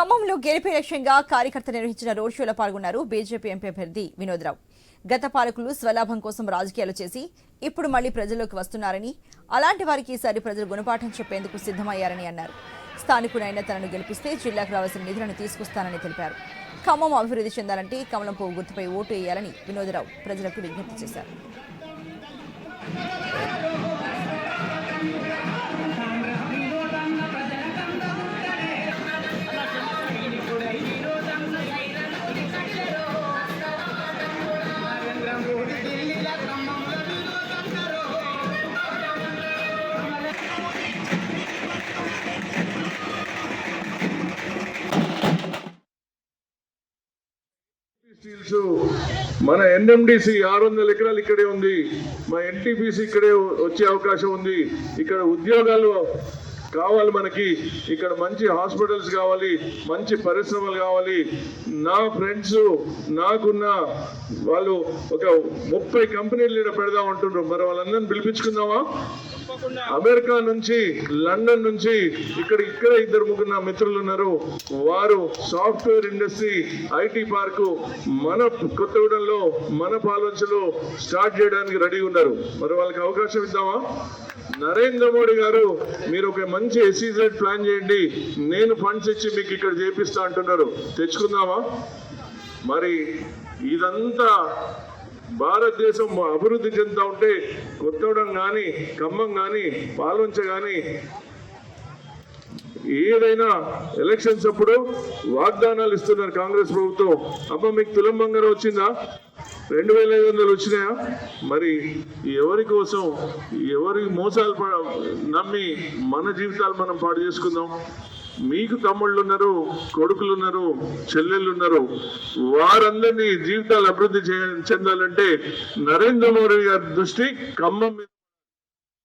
ఖమ్మంలో గెలిపే లక్ష్యంగా కార్యకర్త నిర్వహించిన రోడ్ షోలో పాల్గొన్నారు బీజేపీ ఎంపీ అభ్యర్థి వినోద్రావు. గత పాలకులు స్వలాభం కోసం రాజకీయాలు చేసి ఇప్పుడు మళ్ళీ ప్రజల్లోకి వస్తున్నారని అలాంటి వారికి ఈసారి ప్రజలు గుణపాఠం చెప్పేందుకు సిద్ధమయ్యారని అన్నారు. స్థానికుడైన తనను గెలిపిస్తే జిల్లాకు రావాల్సిన నిధులను తీసుకొస్తానని తెలిపారు. ఖమ్మం అభివృద్ధి చెందాలంటే కమలం పువ్వు గుర్తుపై ఓటు వేయాలని వినోదరావు ప్రజలకు విజ్ఞప్తి చేశారు. స్టీల్స్ మన ఎన్ఎండిసి ఆరు వందల ఎకరాలు ఇక్కడే ఉంది. మా ఎన్టీపీసీ ఇక్కడే వచ్చే అవకాశం ఉంది. ఇక్కడ ఉద్యోగాలు కావాలి మనకి. ఇక్కడ మంచి హాస్పిటల్స్ కావాలి మంచి పరిశ్రమలు కావాలి. నా ఫ్రెండ్స్ నాకున్న వాళ్ళు ఒక ముప్పై కంపెనీలు ఇక్కడ పెడదాం అంటుండ్రు. మరి వాళ్ళందరిని పిలిపించుకుందామా? అమెరికా నుంచి లండన్ నుంచి ఇక్కడ ఇక్కడ ఇద్దరు ముగ్గురు నా మిత్రులు ఉన్నారు. వారు సాఫ్ట్వేర్ ఇండస్ట్రీ ఐటీ పార్కు మన కొత్తగూడెంలో మన పాలనలో స్టార్ట్ చేయడానికి రెడీ ఉన్నారు. మరి వాళ్ళకి అవకాశం ఇద్దామా? నరేంద్ర మోడీ గారు మీరు ఒక మంచి ఎస్ఈజెడ్ ప్లాన్ చేయండి. నేను ఫండ్స్ ఇచ్చి మీకు ఇక్కడ చేపిస్తా అంటున్నారు. తెచ్చుకుందామా? మరి ఇదంతా భారతదేశం అభివృద్ధి చెందుతా ఉంటే కొత్తగూడెం కానీ ఖమ్మం కానీ పాల్వంచ కానీ ఏదైనా ఎలక్షన్స్ అప్పుడు వాగ్దానాలు ఇస్తున్నారు కాంగ్రెస్ ప్రభుత్వం. అమ్మ మీకు తులం బంగారం వచ్చిందా? రెండు వేల ఐదు వందలు వచ్చినాయా? మరి ఎవరి కోసం ఎవరి మోసాలు నమ్మి మన జీవితాలు మనం పాడు చేసుకుందాం? మీకు తమ్ముళ్ళు ఉన్నారు కొడుకులు ఉన్నారు చెల్లెళ్ళు ఉన్నారు వారందరినీ జీవితాలు అభివృద్ధి చేయ చెందాలంటే నరేంద్ర మోడీ గారి దృష్టి ఖమ్మం మీద